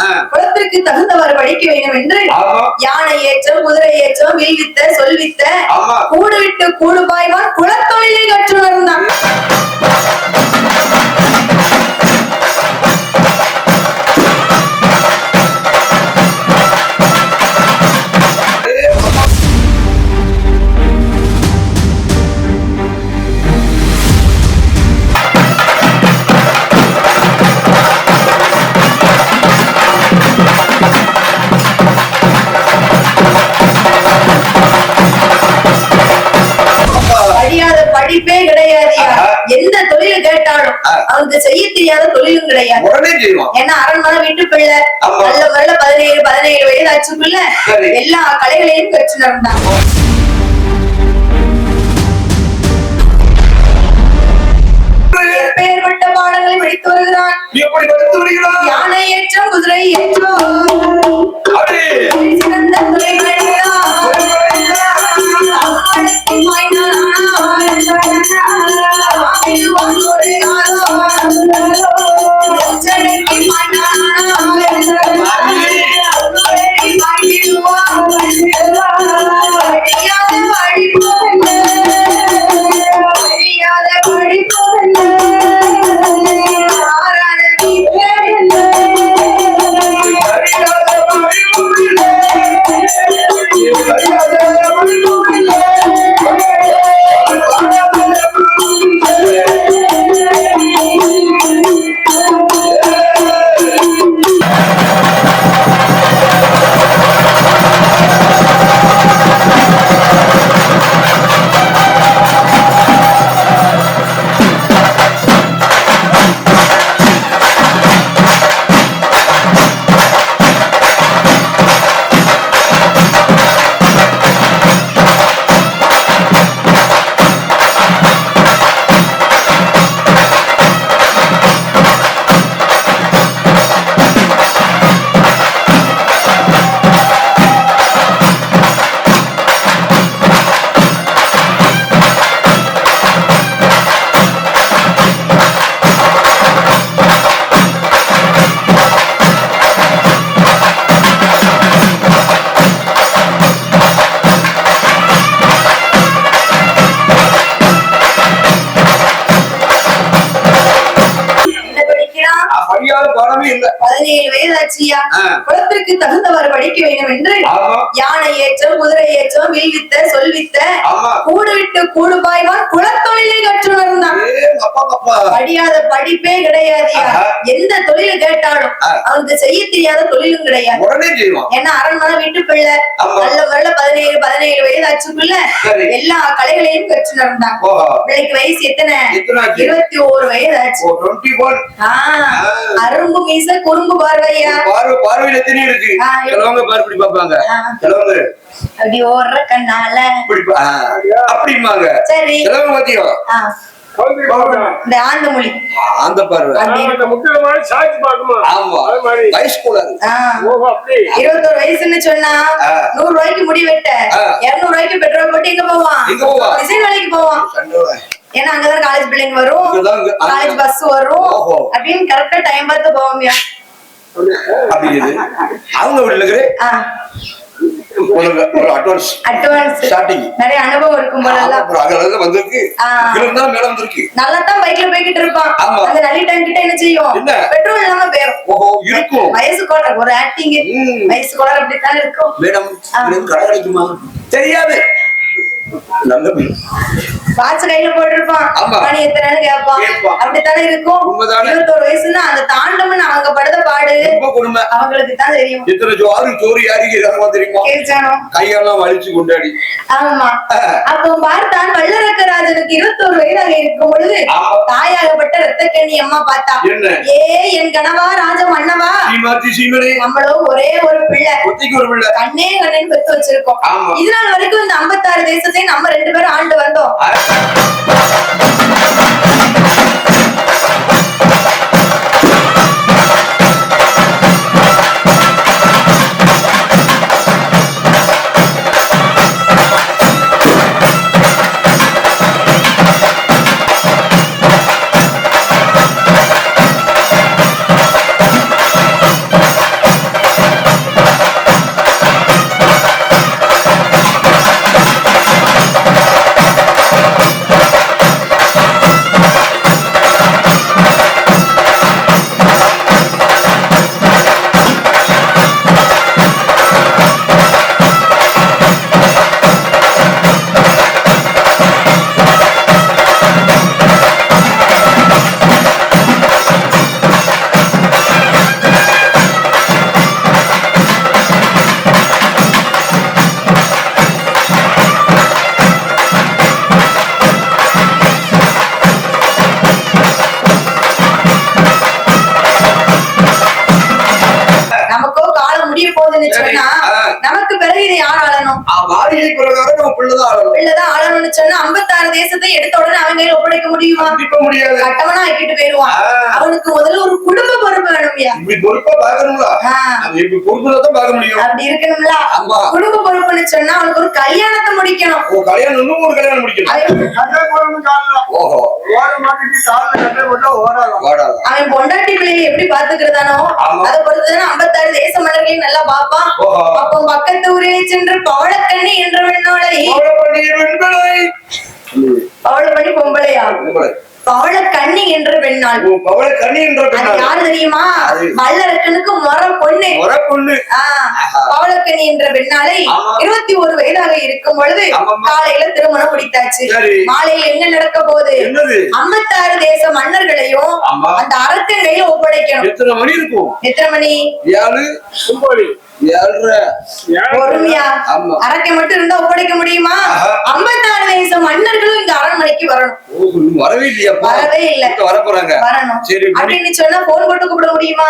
ஆ. குலத்திற்கு தகுந்தவர் படிக்க வேண்டும் என்று யானை ஏற்றம் குதிரை ஏற்றம் வில்வித்த சொல்வித்த கூடு விட்டு கூடு பாய்வான் குலத்தொழிலை கற்றுணர்ந்தான் படியாத அவனுக்கு செய்ய தெரியாத தொழிலும் கிடையாது. ஏன்னா அரண்மனை வீட்டு பிள்ளை. நல்ல வரல பதினேழு பதினேழு வயது ஆச்சுக்குள்ள. எல்லா கலைகளையும் கற்று நடந்தான். பெயர்பட்ட பாடங்களை படித்து வருகிறான். எப்படி படித்து வருகிறாய்? யானை ஏற்றம் குதிரை ஏற்றம் சிறந்த துறை படிக்கிறான். அவனுக்கு மாய்னானான். ஆவில் வானோடு நாளான். எச்சரிக்கை மாய்னானான். அவனுக்கு மாய்ந்திடுவான். அழியாத வழிபோவென்ன. அழியாத வழிபோவென்ன. ஆராத வீட்டென்ன. என்ன படிக்கிறான் படியாத பாடமே இல்ல பதினேழு வயதாச்சியா ஆ. குலத்திற்கு தகுந்தவர் படிக்க வேண்டும் என்று ஆமா யானை ஏற்றம் ஏற்றம் வில்வித்த சொல்வித்த. கூடு விட்டு கூடு பாய்வான் குலத்தொழிலை அப்பா படியாத படிப்பே கிடையாதுயா ஆஹா. எந்த தொழில் கேட்டாலும். அவனுக்கு செய்ய தெரியாத தொழிலும் கிடையாது. ஏன்னா அரண்மனை வீட்டு பிள்ளை. நல்ல வரல பதினேழு பதினேழு வயது ஆச்சுக்குள்ள. எல்லா கலைகளையும் கற்று நடந்தான் பிள்ளைக்கு வயசு எத்தனை? இருபத்தி ஓரு வயது ஆச்சு அரும்பு மீச குறும்பு பார்வையா? பார்வை பார்வையில எத்தனை இருக்கு. சிலவங்க பாரு இப்படி பார்ப்பாங்க. சிலவங்க. அப்படி ஓடுற கண்ணால. அப்படிம்பாங்க. சரி. சிலவங்க. இந்த மொழி. பார்வை அந்த முக்கியமான சாட்சி ஆமா. வயசு கூடாது இருபத்தோரு வயசுன்னு சொன்னா. நூறு ரூபாய்க்கு முடி வெட்ட. இருநூறு ரூபாய்க்கு பெட்ரோல் போட்டு எங்க போவான்? டிசைன் வேலைக்கு போவான். ஏன்னா அங்கதான் காலேஜ் பிள்ளைங்க வரும். காலேஜ் பஸ் வரும். ஓஹோ. அப்படின்னு கரெக்டா டைம் பார்த்து இது அவங்க ஒரு அட்வான்ஸ் அட்வான்ஸ் Starting. நிறைய அனுபவம் இருக்கும் போதெல்லாம் அகல வந்திருக்கு ஆ. இருந்தா மேல வந்திருக்கு நல்லா தான் பைக்ல போய்கிட்டு இருப்பான். அந்த நல்லி டைம் கிட்ட என்ன செய்யும்? பெட்ரோல் இல்லாம போயிரும் ஓஹோ இருக்கும் வயசு கோளர் ஒரு ஆக்டிங். வயசு கோளர் இருக்கும் மேடம். எனக்கு கடை கிடைக்குமா தெரியாது. வாட்ச் கையில போட்டிருப்பான். மணி எத்தனைன்னு கேட்பான். அப்படித்தானே இருக்கும்? இருபத்தோரு வயசுன்னா அந்த தாண்டவன் அவங்க படுத பாடு அவங்களுக்கு தான் தெரியும். எத்தனை ஜோறு சோறு யாருக்கு தெரியுமா? கையெல்லாம் வலிச்சு கொண்டாடி. ஆமா. அப்போ பார்த்தான் வல்லரக்கராஜனுக்கு இருபத்தோரு வயதாக இருக்கும் பொழுது. தாயாகப்பட்ட ரத்த கண்ணி அம்மா பார்த்தா? ஏ என் கணவா ராஜ மன்னவா சீமாத்தி சீமனே. நம்மளும் ஒரே ஒரு பிள்ளை. கண்ணே கண்ணன் பெத்து வச்சிருக்கோம். ஆமா. இது நாள் வரைக்கும் இந்த ஐம்பத்தாறு தேசத்தையும் நம்ம ரெண்டு பேரும் ஆண்டு வந்தோம். பார்க்க முடியும். அப்படி இருக்கணும்ல. குடும்ப பொறுப்புன்னு சொன்னா அவனுக்கு ஒரு கல்யாணத்தை முடிக்கணும். ஓ கல்யாணம் இன்னும் ஒரு கல்யாணம் முடிக்கணும். ஓஹோ. ஓட மாட்டிட்டு காலில் கட்டை போட்டா ஓடாதான் வாடாத அவன் பொண்டாட்டி பிள்ளையை எப்படி பாத்துக்கிறதானோ. அதை பொறுத்துதான் ஐம்பத்தாறு தேச மன்னர்களையும் நல்லா பாப்பான். அப்போ பக்கத்து ஊரிலே சென்று பவளக்கண்ணி என்ற வெண்ணோலை அவளை பண்ணி வெண்பலை பவளப்பண்ணி வெண்பலை. பவளக்கண்ணி என்ற பெண்ணாள் பவளை கண்ணி என்ற பெண்ணாள். யாரு தெரியுமா அது. வல்லரக்கனுக்கு முறை பொண்ணு முறை பொண்ணு ஆ, பவளக்கனி என்ற பெண்ணாலை. இருபத்தி ஒரு வயதாக இருக்கும் பொழுது. காலையில திருமணம் முடித்தாச்சு. மாலையில் என்ன நடக்க போகுது என்னது ஐம்பத்தாறு தேச மன்னர்களையும். அந்த அரக்கன் கையில ஒப்படைக்கணும் எத்தனை மணி இருக்கும் எத்தனை மணி ஏழு ஏழரை பொறுமையா ஆமா. அரக்கன் மட்டும் இருந்தா ஒப்படைக்க முடியுமா. ஐம்பத்தாறு தேச மன்னர்களும் இங்க அரண்மனைக்கு வரணும் வரவே இல்லையாப்பா வரவே இல்ல. வரப் போறாங்க. வரணும். சரி அப்படின்னு சொன்னா போன் போட்டு கூப்பிட முடியுமா?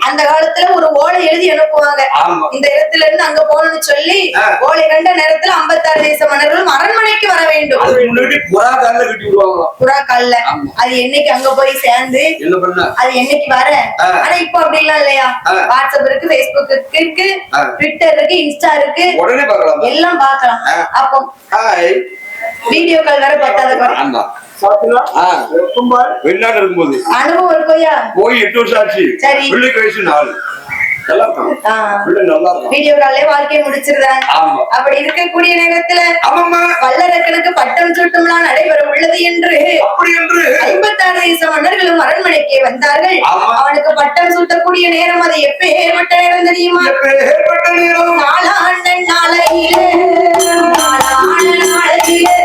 அந்த காலத்துல ஒரு ஓலை எழுதி அனுப்புவாங்க. இந்த இடத்துல இருந்து அங்க போகணும்னு சொல்லி. ஓலை கண்ட நேரத்துல ஐம்பத்தாறு தேச மன்னர்களும் அரண்மனைக்கு வர வேண்டும். புறா காலில். அது என்னைக்கு அங்க போய் சேர்ந்து என்ன பண்ண? அது என்னைக்கு வர. ஆனா இப்ப அப்படி எல்லாம் இல்லையா. வாட்ஸ்அப் இருக்கு பேஸ்புக் இருக்கு. ட்விட்டர் இருக்கு இன்ஸ்டா இருக்கு. உடனே பார்க்கலாம்? எல்லாம் பார்க்கலாம். ஆ. அப்போ வீடியோ கால் வேற பத்தாத குறை. ஆமா சாப்பிட்டா ஆ கும்பால் வெளிநாடு இருக்கும்போது போய் எட்டு வருஷம் ஆச்சு. பிள்ளைக்கு வயசு நாலு வாழ்க்கையை முடிச்சிருந்தாங்க அப்படி இருக்கக்கூடிய நேரத்துல வல்லரக்கனுக்கு பட்டம் சூட்டும்லாம் நடைபெற உள்ளது என்று ஐம்பத்தாறு மன்னர்களும் அரண்மனைக்கு வந்தார்கள். அவனுக்கு பட்டம் சூட்டக்கூடிய நேரம் அது எப்ப ஏற்பட்ட நேரம் தெரியுமா? நாளாண்ட நாளையிலே. நாளாண்ட நாளையிலே.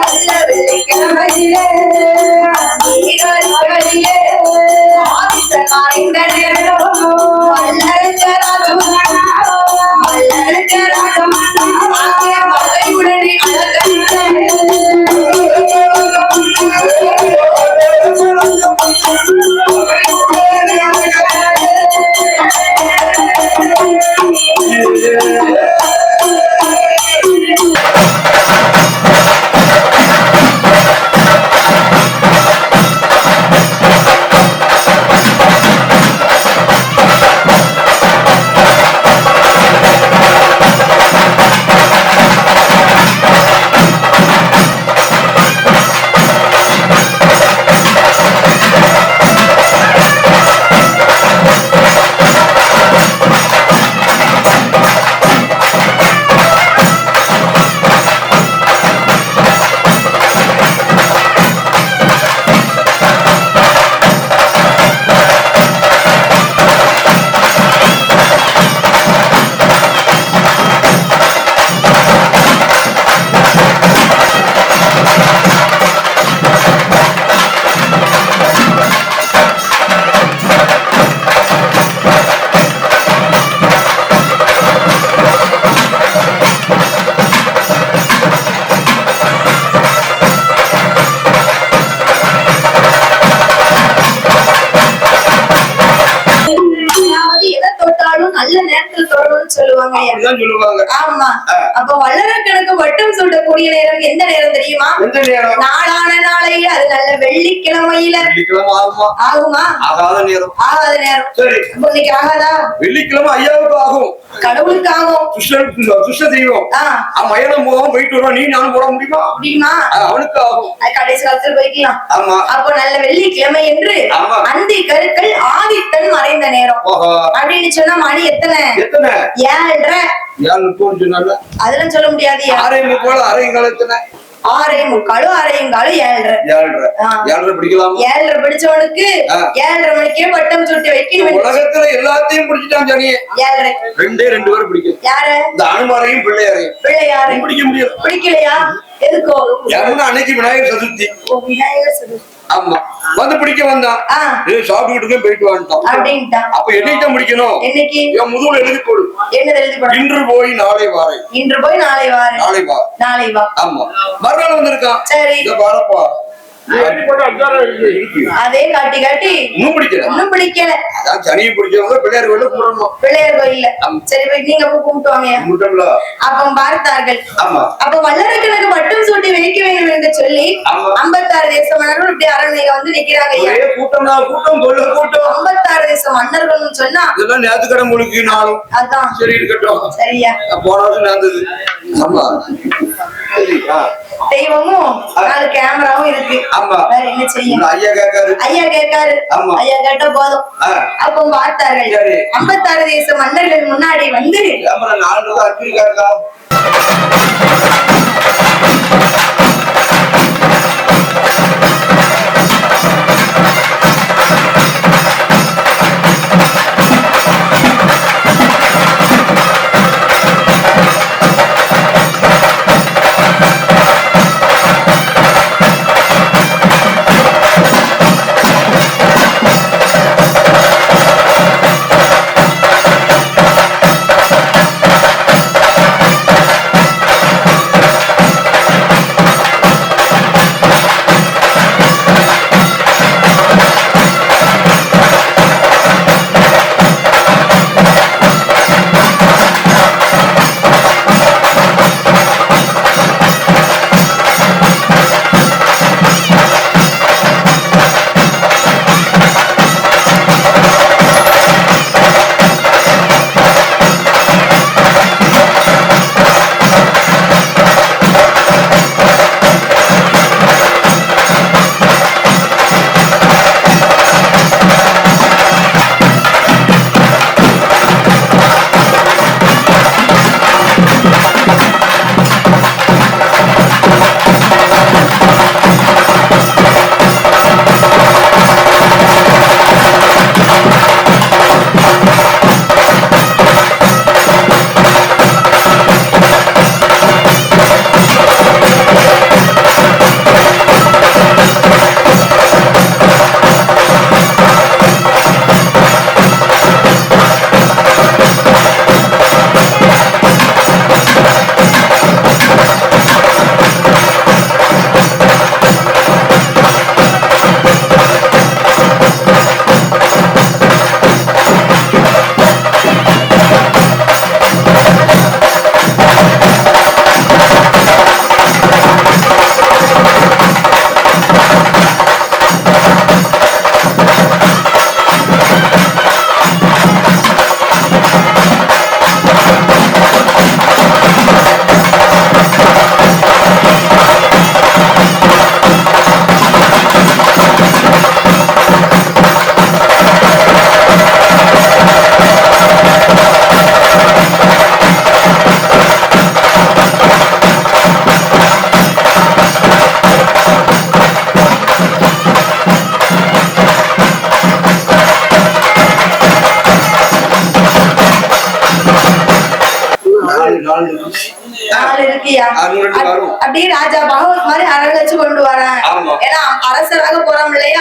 நல்ல வெள்ளிக்கிழமையிலே. நீராடிகளிலே ஆதித்தன் மறைந்த ஆகுமா? ஆகுமா? ஆகாத நேரம். ஆகாத நேரம். சரி. அப்ப இன்னைக்கு ஆகாதா? வெள்ளிக்கிழமை ஐயாவுக்கு ஆகும். கடவுளுக்கு ஆகும். கிருஷ்ணன் கிருஷ்ண தெய்வம். அவன் மயணம் போகாம போயிட்டு வருவான். நீ நானும் போட முடியுமா? முடியுமா? அவனுக்கு ஆகும். கடைசி காலத்துல போய்க்கலாம். ஆமா. அப்போ நல்ல வெள்ளிக்கிழமை என்று. அந்தி கருக்கள் ஆதித்தன் மறைந்த நேரம். அப்படின்னு சொன்னா மணி எத்தனை? எத்தனை? ஏழரை. ஏழு சொன்னால அதெல்லாம் சொல்ல முடியாது. ஆறே முக்கால் அரையும் காலத்துல ஆறே முக்காலும் ஆறையும் காலும் ஏழரை. ஏழரை. பிடிக்கலாமா? ஏழரை படிச்சவனுக்கு. ஏழரை மணிக்கே பட்டம் சுட்டி வைக்கணும். உலகத்துல எல்லாத்தையும் பிடிச்சிட்டான் ஜனியே ஏழரை. ரெண்டே ரெண்டு பேரும் பிடிக்கும். யாரு? இந்த அனுமாரையும் பிள்ளையாரையும். பிள்ளையாரு. பிடிக்க முடியாது பிடிக்கலையா? எதுக்கோ? அன்னைக்கு விநாயகர் சதுர்த்தி? விநாயகர் சதுர்த்தி. ஆமா. வந்து பிடிக்க வந்தான். சாப்பிட்டுக்கிட்டு போயிட்டு அப்படின்ட்டான். அப்ப என்னைக்கு முடிக்கணும்? என்னைக்கு? என் முதுகுல எழுதி போடு. இன்று போய் நாளை வாரை. இன்று போய் நாளை வாரு. நாளை வா. நாளை வா. ஆமா. மறுநாள் வந்திருக்கான். சரி. பாரப்பா. அதே காட்டி காட்டி இன்னும் பிடிக்கல. ஒண்ணும் பிடிக்கல. அதான் சனியை பிடிச்சவங்க பிள்ளையார் கோயில கும்பிடணும் பிள்ளையார் கோயில்ல. சரி போய் நீங்க போய் கும்பிட்டு வாங்க கும்பிட்டோம்ல. அப்ப பார்த்தார்கள். ஆமா. அப்ப வல்லரக்கனுக்கு மட்டும் சூட்டி வைக்க வேண்டும் என்று சொல்லி. ஐம்பத்தாறு தேச மன்னர்கள் இப்படி அரண்மையில வந்து நிக்கிறாங்க ஐயா. ஒரே கூட்டம் கூட்டம் கொள்ள கூட்டம். ஐம்பத்தாறு தேச மன்னர்கள்னு சொன்னா இதெல்லாம் நேத்துக்கடை முழுக்கி நாளும் அதான். சரி இருக்கட்டும். சரியா. போன வருஷம் நடந்தது. ஆமா. தெய்வமும் நாலு கேமராவும் இருக்கு. ஆமா. வேற என்ன செய்ய இந்த ஐயா கேட்காரு. ஐயா கேட்காரு. ஆமா. ஐயா கேட்டா போதும். அப்போ பார்த்தார்கள். ஐம்பத்தாறு தேச மன்னர்கள் முன்னாடி வந்து நாலு ரூபாய் அனுப்பியிருக்காருக்கா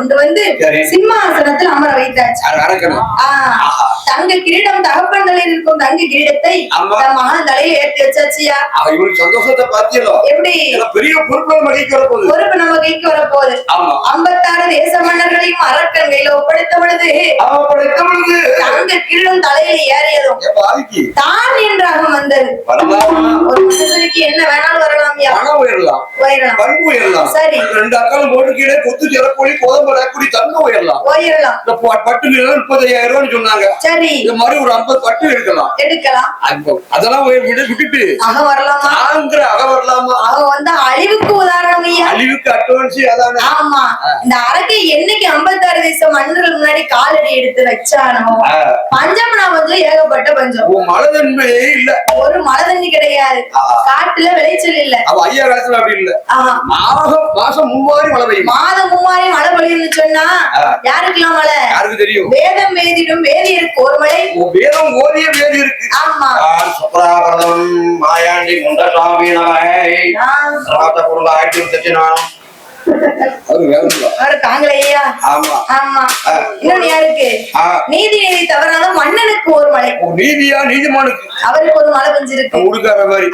கொண்டு வந்து. சிம்மாசனத்தில் அமர வைத்தாச்சு. தங்க கிரீடம் தகப்பன் தலையில் இருக்கும் தங்க கிரீடத்தை மகன் தலையில ஏற்றி வச்சாச்சியா? இவனுக்கு சந்தோஷத்தை பார்த்தீங்களோ எப்படி? பெரிய பொருட்கள் மகிழ்ச்சி வரப்போகுது. பொறுப்பு நம்ம கைக்கு வரப்போகுது. ஐம்பத்தாறு தேச மன்னர்களையும் அரக்கன் கையில ஒப்படைத்த பொழுது அவன் படைத்த பொழுது. தங்க கிரீடம் தலையில ஏறியதும் தான் என்றாக வந்தது. வரலாம்? ஒரு மனிதனுக்கு என்ன வேணாலும் வரலாம்யா. பணம் உயரலாம். உயரலாம். சரி. ரெண்டு அக்காலும் போட்டு கீழே கொத்து ஜலப்பொழி கோதம்பட கூடி தங்க உயரலாம். உயரலாம். இந்த பட்டு நிலம் முப்பத்தையாயிரம் ரூபான்னு சொன்னாங்க. சரி. இந்த மாதிரி ஒரு ஐம்பது பட்டு எடுக்கலாம். எடுக்கலாம். அதெல்லாம் விட்டு விட்டுட்டு. அக வரலாமா? ஆங்கிற அக வரலாமா? அவன் வந்து அழிவுக்கு உதாரணம் ஐயா. அழிவுக்கு அட்வான்ஸ் அதானே? ஆமா. இந்த அரக்கை என்னைக்கு ஐம்பத்தாறு தேசம் மன்னர்கள் முன்னாடி காலடி எடுத்து வச்சானோ. பஞ்சம்னா வந்து ஏகப்பட்ட பஞ்சம். உன் மனதன்மையே இல்ல. ஒரு மழை தண்ணி கிடையாது. காட்டுல விளைச்சல் இல்ல. அவ ஐயா காலத்துல அப்படி இல்ல. மாதம் மாசம் மும்மாரி மழை பெய்யும். மாதம் மும்மாரி மழை பொழியும்னு சொன்னா. யாருக்கெல்லாம் மழை யாருக்கு தெரியும்? வேதம் வேதிடும் வேதியருக்கு ஒரு மழை வேதம் ஓதிய வேதி இருக்கு ஆமா சுப்ராபரதம் மாயாண்டி முண்டசாமி சனாத பொருள் ஆயிரத்தி இருபத்தி நாலாம் அவரு ஆமா. இன்னொன்னு யாருக்கு. நீதி நீதி தவறாத மன்னனுக்கு ஒரு மலை. நீதியா? நீதிமானுக்கு. அவருக்கு ஒரு மலை பெஞ்சிருக்கு உடுக்கார மாதிரி.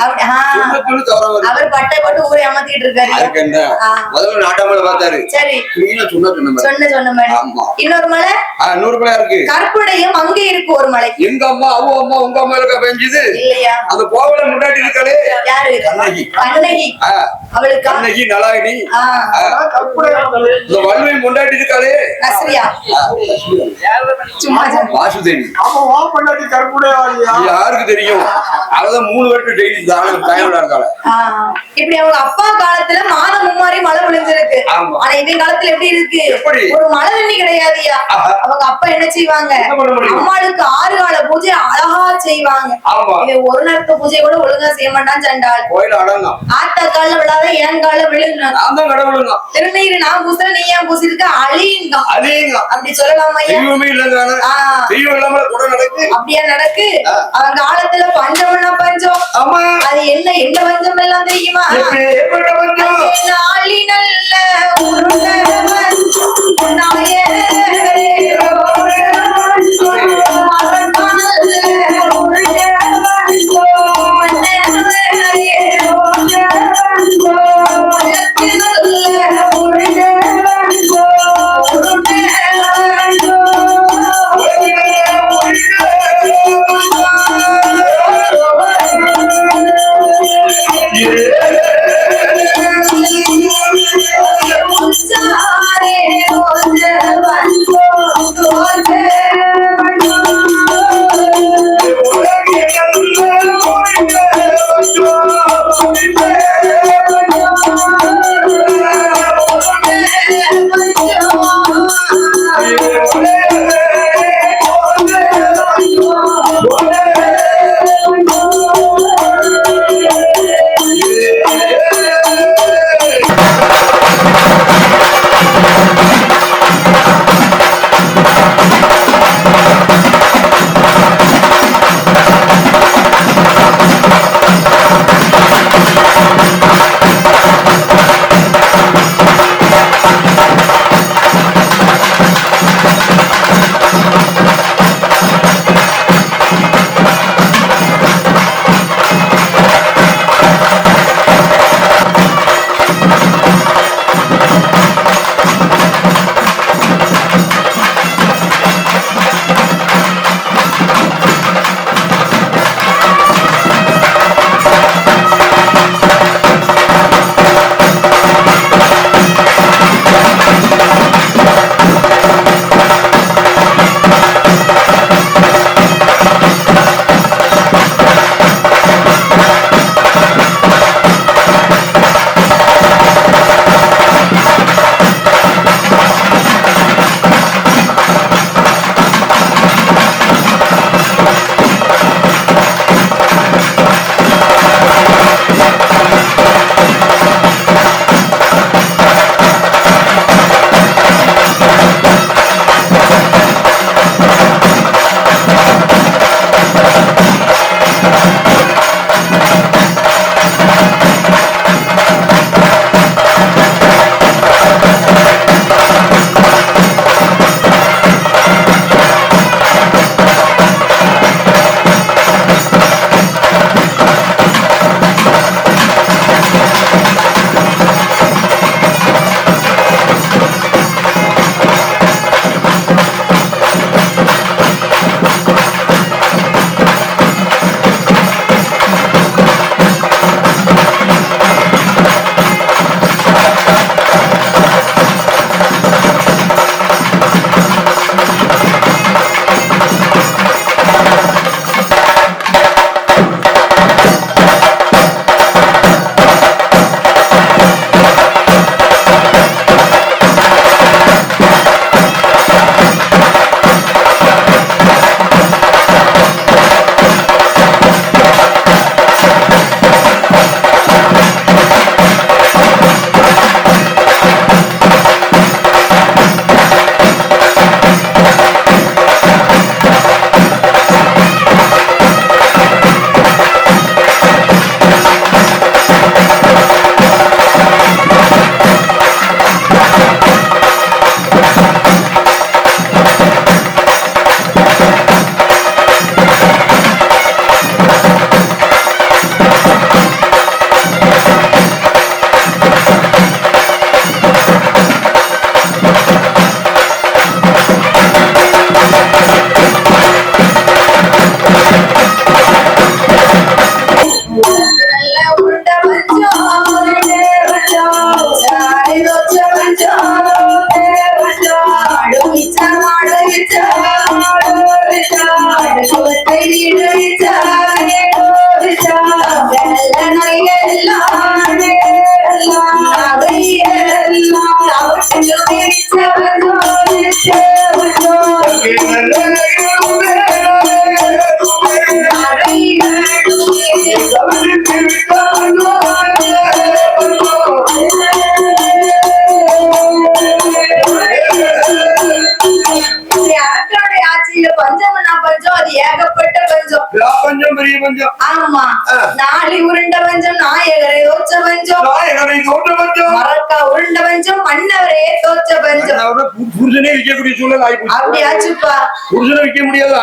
அவர் பட்டை போட்டு ஊரை ஏமாத்திட்டு இருக்காரு. அதுக்கு என்ன? ஆ. முதல்ல நாட்டாமல பார்த்தாரு. சரி. நீங்க சொன்ன சொன்ன மாதிரி. சொன்ன சொன்ன மாதிரி. ஆமா. இன்னொரு மலை? நூறு பிள்ளையா இருக்கு. கற்புடையும் அங்கே இருக்கு ஒரு மலை. எங்க அம்மா அவ அம்மா உங்க அம்மா இருக்க பெஞ்சது. இல்லையா? அந்த கோவில முன்னாடி இருக்காளே. யாரு? கண்ணகி. கண்ணகி. அவளுக்கா? கண்ணகி நலாயினி இந்த வல்லுவை முன்னாடி இருக்காளே. வாசுதேவி. யாருக்கு தெரியும்? அவதான் மூணு பேருக்கு டெய்லி தானம் இருக்காளே. ஆ, இப்படி அவங்க அப்பா காலத்துல மாதம் மும்மாரி மழை விழுந்திருக்கு. ஆமா. ஆனா இந்த காலத்துல எப்படி இருக்கு? ஒரு மழை தண்ணி கிடையாதுயா. அவங்க அப்பா என்ன செய்வாங்க? அம்மாளுக்கு ஆறு கால பூஜை அழகா செய்வாங்க. ஒரு நேரத்து பூஜை கூட ஒழுங்கா செய்ய மாட்டான் அடங்கும். ஆத்தா கால விழாத ஏன் கால விழுங்க திருநீர் நான் பூசுற நீ ஏன் பூசிருக்க அழியுங்க. அதேங்க அப்படி சொல்லலாமா தெய்வமே இல்லைங்க ஆ. தெய்வம் இல்லாம கூட நடக்கு. அப்படியா நடக்கு. அவன் காலத்துல பஞ்சம்னா பஞ்சம் ஆமா. அது என்ன என்ன பஞ்சம் எல்லாம் தெரியுமா? எப்படி ஏற்பட்ட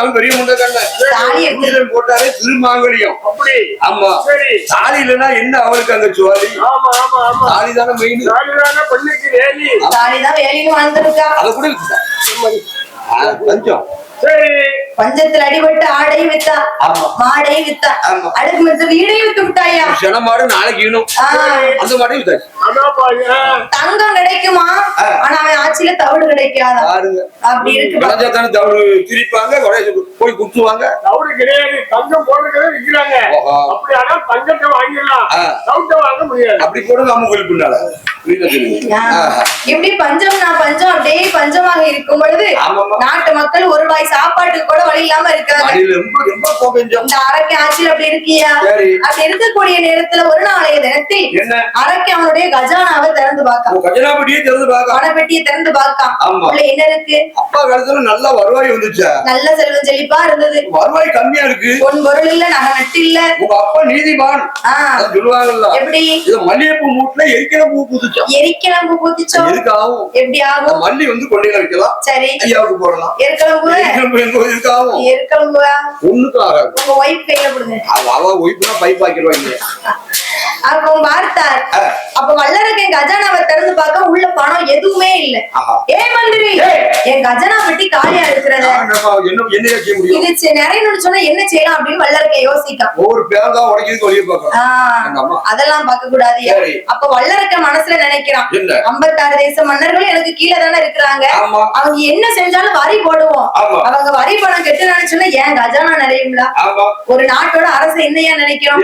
அவன் பெரிய முண்டை தாலியை கண்ண புருஷன் போட்டாலே திருமாங்கலியம் அப்படி. ஆமா. சரி. தாலி இல்லைன்னா என்ன அவளுக்கு அங்க சுவாலி ஆமா ஆமா ஆமா. தாலி தானே மெயின் நாலுதான பெண்ணுக்கு வேலி. அதை கூட வித்துட்டா. பஞ்சத்துல அடிபட்டு ஆடை வித்தா ஆமா. மாடை வித்தா. அடுக்கு மத்த வீடையும் வித்து விட்டாயா? மாடு நாளைக்கு அந்த மாட்டையும் வித்தாச்சு. தங்கம் கிடைக்குமா. ஆனா அவன் ஆட்சியில தவிடு கிடைக்காதா? அப்படி இருக்கு தானே தவறு திரிப்பாங்க போய் குத்துவாங்க. தவறு கிடையாது. தங்கம் போடுறத விற்கிறாங்க. அப்படி ஆனா தங்கத்தை வாங்கிடலாம். தவுட்ட வாங்க முடியாது. அப்படி போடுறது நம்ம கோயில் இப்படி பஞ்சம்? நான் பஞ்சம் அப்படியே பஞ்சமாக இருக்கும் பொழுது. நாட்டு மக்கள் ஒரு வாய் சாப்பாட்டுக்கு கூட வழி இல்லாம இருக்காங்க. இந்த அரக்கை ஆட்சியில் அப்படி இருக்கியா. அப்படி இருக்கக்கூடிய நேரத்துல ஒரு நாளைய தினத்தில் அரக்கை அவனுடைய கஜானாவை திறந்து பார்க்கான் உன் கஜனாபடியே திறந்து பார்க்க? பணப்பெட்டியை திறந்து பார்க்கான் ஆமா. உள்ள என்ன இருக்கு? அப்பா காலத்துல நல்லா வருவாய் வந்துச்சா? நல்ல செல்வம் செழிப்பா இருந்தது. வருவாய் கம்மியா இருக்கு. பொன் பொருள் இல்ல நகை நட்டு இல்ல. உங்க அப்பா அதான் சொல்லுவாங்கல்ல. எப்படி? இது மல்லிகைப்பூ மூட்டுல எரிக்கிற பூ புதுச்சா எரிக்கிழம்பு பூத்திச்சோம் எதுக்கு ஆகும் எப்படி ஆகும்? மல்லி வந்து கொண்டையில வைக்கலாம். சரி. ஐயாவுக்கு போடலாம். எருக்கிழம்பு எரிக்கிற எங்க எதுக்கு ஆகும் எருக்கிழம்பு ஒண்ணுக்கு ஆகாது. உங்க ஒய்ஃப் கையில கொடுங்க? அவ பைப் ஆக்கிடுவாங்க அப்போ பார்த்தார். அப்ப வல்லரக்கன் கஜானாவை திறந்து பார்க்க உள்ள பணம் எதுவுமே இல்ல. ஏ மந்திரி. என் கஜானா பெட்டி காலியா இருக்கிறத இது நிறையணும்னு சொன்னா என்ன செய்யலாம் அப்படின்னு எங்க அம்மா. அதெல்லாம் பார்க்க கூடாது. அப்ப வல்லரக்க மனசுல நினைக்கிறான்? ஐம்பத்தாறு தேச மன்னர்கள் எனக்கு கீழே தானே இருக்கிறாங்க அவங்க என்ன செஞ்சாலும் வரி போடுவோம். அவங்க வரி பணம் கெட்டு நினைச்சுன்னா ஏன் கஜானா நிறையும்ல ஒரு நாட்டோட அரசு என்னையா நினைக்கிறோம்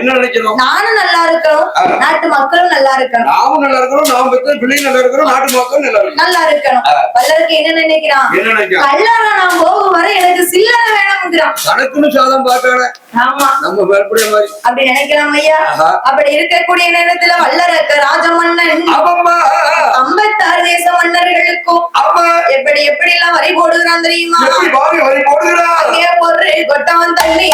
நானும் நல்லா இருக்கணும். நாட்டு மக்களும் நல்லா இருக்கணும். நாமும் நல்லா இருக்கிறோம் நாம பெற்ற பிள்ளைங்க நல்லா இருக்கிறோம் நாட்டு மக்கள் நல்லா இருக்கணும். நல்லா இருக்கணும். ஆ. வல்லருக்கு என்ன நினைக்கிறான்? என்ன நினைக்கிறோம் கல்லறை நான் போகும் வரை எனக்கு சில்லறை வேணும்ங்கிறான் கணக்குன்னு சாதம் பார்க்கல ஆமா. நம்ம மேற்படைய மாதிரி. அப்படி நினைக்கலாம் ஐயா. அப்படி இருக்கக்கூடிய நேரத்துல வல்லரக்க ராஜமன்னன் ஐம்பத்தாறு தேச மன்னர்களுக்கும் எப்படி எப்படி எல்லாம் வரி போடுகிறான் தெரியுமா? வரி போடுகிறா அங்கே ஒரு கொட்டவன் தண்ணி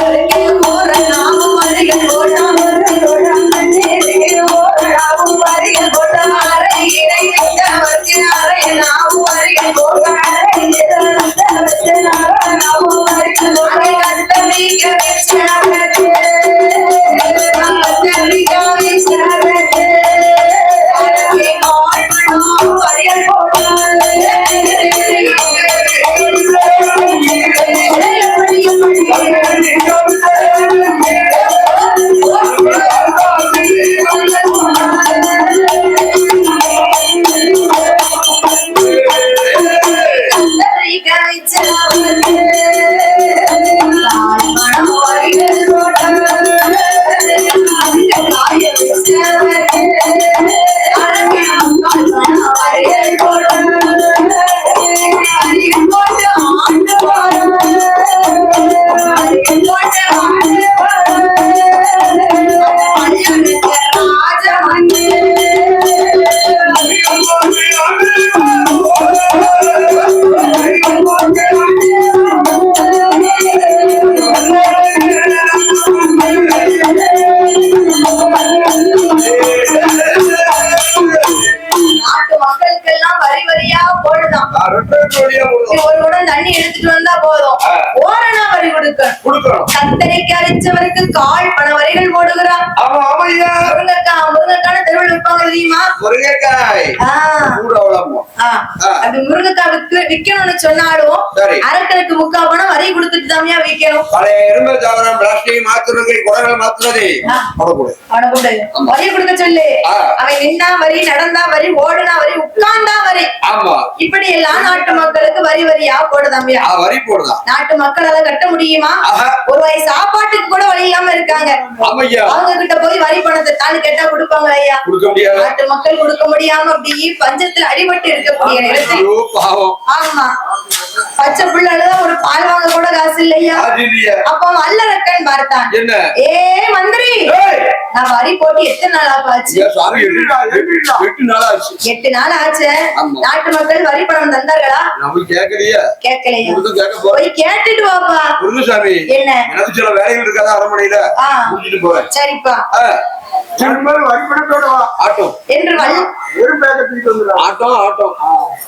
பழைய இரும்பு தாவரம் பிளாஸ்டிக் மாத்துறது குடங்கள் மாத்துறது வரி கொடுக்க சொல்லு. அவன் நின்னா வரி நடந்தா வரி ஓடுனா வரி உட்கார்ந்தா வரி. ஆமா. இப்படி எல்லாம் நாட்டு மக்களுக்கு வரி வரியா போடுதாமியா? ஆ, வரி போடுதான் நாட்டு மக்களால கட்ட முடியுமா. ஒரு வகை சாப்பாட்டுக்கு கூட வழி இல்லாம இருக்காங்க. அவங்க கிட்ட போய் வரி பணத்தை தானு கேட்டா கொடுப்பாங்க ஐயா. நாட்டு மக்கள் கொடுக்க முடியாம அப்படி பஞ்சத்துல அடிபட்டு இருக்கக்கூடிய நேரத்தில் ஆமா. பச்சை பிள்ளைதான் ஒரு பால் வாங்க கூட காசு இல்லையா? அப்ப வல்லரக்கன் பார்த்தான். என்ன? ஏ மந்திரி நான் வரி போட்டு எத்தனை நாள் ஆச்சு எட்டு நாள் ஆச்சு. எட்டு நாள் ஆச்சு. ஆமா. நாட்டு மக்கள் வரி பணம் தந்தார்களா? கேட்கலையே. கேட்கலையா. போய் கேட்டுட்டு வாப்பா. குருசாமி என்ன? எனக்கு சில வேலைகள் இருக்காதா அரண்மனையில? ஆ. முடிஞ்சிட்டு போறேன். சரிப்பா. ஆ, திரும்ப வரிப்பணத்தோட வா. ஆட்டோ. என்று வல் ஒரு பேக்க தூக்கிட்டு வந்துடா. Auto auto.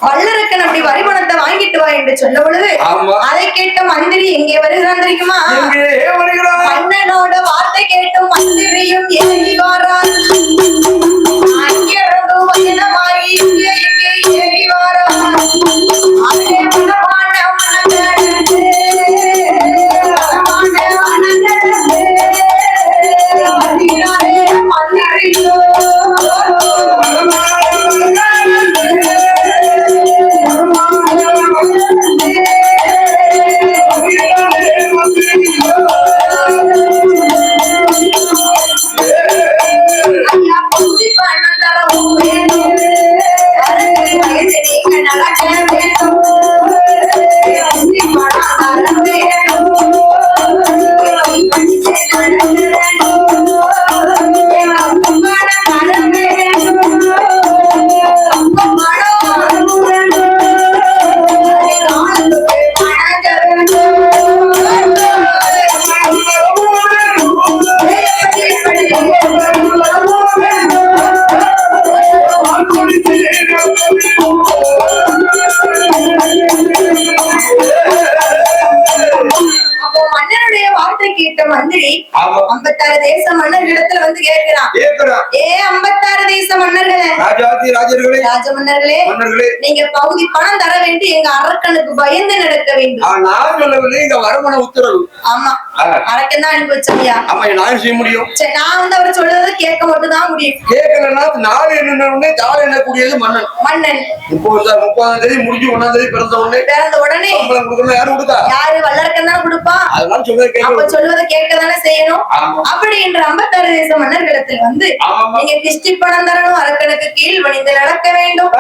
வல்லரக்கன் அப்படி வரி பணத்தை வாங்கிட்டு வா என்று சொன்ன பொழுது. அதை கேட்ட மந்திரி எங்கே வருகிறான் தெரியுமா? மன்னனோட வார்த்தை கேட்டு மந்திரியும் மன்னர்களே நீங்க பகுதி பணம் தர வேண்டி எங்க அரக்கனுக்கு பயந்து நடக்க வேண்டும். நான் சொல்லவில்லை இங்க வரமன உத்தரவு. ஆமா. ஆ. அரக்கன் தான் அனுப்பி வச்சையா நான் செய்ய முடியும்? சரி நான் வந்து அவர் சொல்றதை கேட்க மட்டும் தான் முடியும். கேட்கலன்னா என்ன தாள் எண்ணக்கூடியது மன்னன். மன்னன். முப்பது முப்பதாம் தேதி முடிஞ்சு ஒன்னாம் தேதி பிறந்த உடனே பிறந்த உடனே கொடுக்கணும் யாரு வல்லரக்கன் தான் கொடுப்பான் அதெல்லாம் அப்ப கேட்கணும் சொல்வதை கேட்க தானே செய்யணும். தேச மன்னர்களிடத்தில் வந்து. நீங்க பணம் தரணும் அரக்கனுக்கு கீழ் வணிந்து நடக்க வேண்டும்.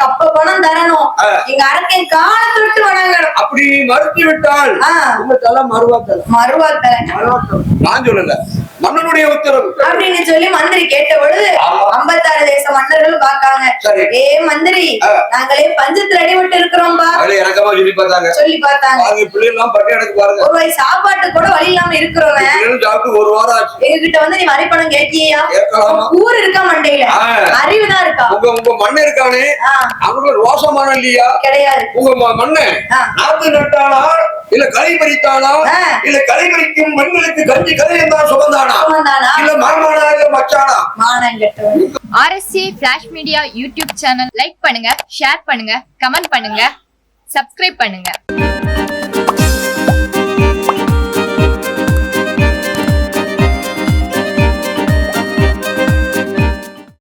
கப்ப பணம் தரணும். எங்க அரக்கன் காலை தொட்டு வணங்கணும். அப்படி மறுத்து விட்டால். உங்க தலை மறுவா தலை மறுவாத்தல நான் சொல்லல. மன்னனுடைய உத்தரவு. அப்படின்னு சொல்லி மந்திரி கேட்ட பொழுது. ஐம்பத்தாறு தேச மன்னர்களும் பார்க்காங்க சரி. ஏ மந்திரி. நாங்களே பஞ்சத்துல அடிபட்டு இருக்கிறோம்பா இறக்கமா சொல்லி பார்த்தாங்க. சொல்லி பார்த்தாங்க. பாருங்க பிள்ளைகள் பட்டி எனக்கு பாருங்க. ஒரு வாய் சாப்பாட்டு கூட வழி இல்லாம இருக்கிறவன் சாப்பிட்டு ஒரு வாரம் ஆச்சு. எங்க கிட்ட வந்து நீ வரிப்பணம் கேட்டியா ஊர் இருக்கா மண்டையில. அறிவுதான் இருக்கா? உங்க உங்க மண்ணு இருக்கானே. ஆ, அவங்க ரோசமான இல்லையா? கிடையாது. உங்க மண்ணு. நாத்து நட்டானா? இல்ல களை பறித்தானா. இல்ல களை பறிக்கும் மண்களுக்கு கஞ்சி கதை தான் சுமந்தானா? RSC flash media YouTube channel like பண்ணுங்க ஷேர் பண்ணுங்க கமெண்ட் பண்ணுங்க சப்ஸ்கிரைப் பண்ணுங்க.